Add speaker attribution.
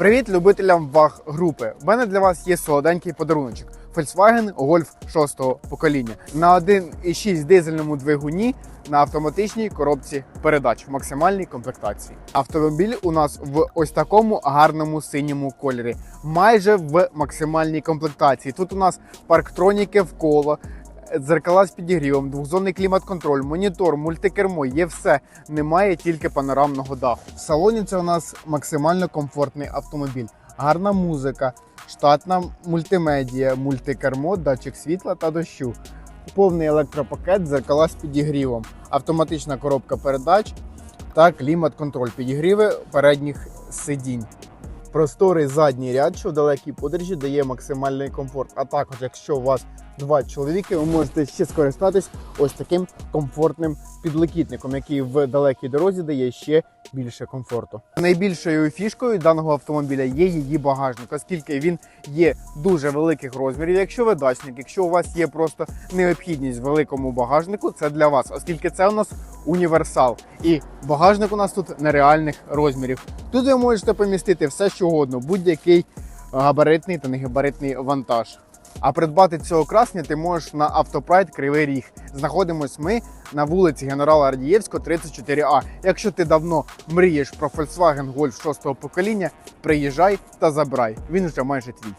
Speaker 1: Привіт любителям ваг групи. У мене для вас є солоденький подаруночок. Volkswagen Golf 6 покоління на 1,6 дизельному двигуні на автоматичній коробці передач в максимальній комплектації. Автомобіль у нас в ось такому гарному синьому кольорі, майже в максимальній комплектації. Тут у нас парктроніки вколо. Дзеркала з підігрівом, двохзонний клімат-контроль, монітор, мультикермо, є все. Немає тільки панорамного даху. В салоні це у нас максимально комфортний автомобіль. Гарна музика, штатна мультимедія, мультикермо, датчик світла та дощу. Повний електропакет, дзеркала з підігрівом, автоматична коробка передач та клімат-контроль, підігріви передніх сидінь. Просторий задній ряд, що в далекій подорожі дає максимальний комфорт. А також, якщо у вас два чоловіки, ви можете ще скористатись ось таким комфортним підлокітником, який в далекій дорозі дає ще більше комфорту. Найбільшою фішкою даного автомобіля є її багажник, оскільки він є дуже великих розмірів. Якщо ви дачник, якщо у вас є просто необхідність в великому багажнику, це для вас, оскільки це у нас універсал. І багажник у нас тут нереальних розмірів. Тут ви можете помістити все, що угодно, будь-який габаритний та негабаритний вантаж. А придбати цього красня ти можеш на Автопрайд Кривий Ріг. Знаходимось ми на вулиці Генерала Радієвського, 34А. Якщо ти давно мрієш про Volkswagen Golf 6-го покоління, приїжджай та забирай. Він вже майже твій.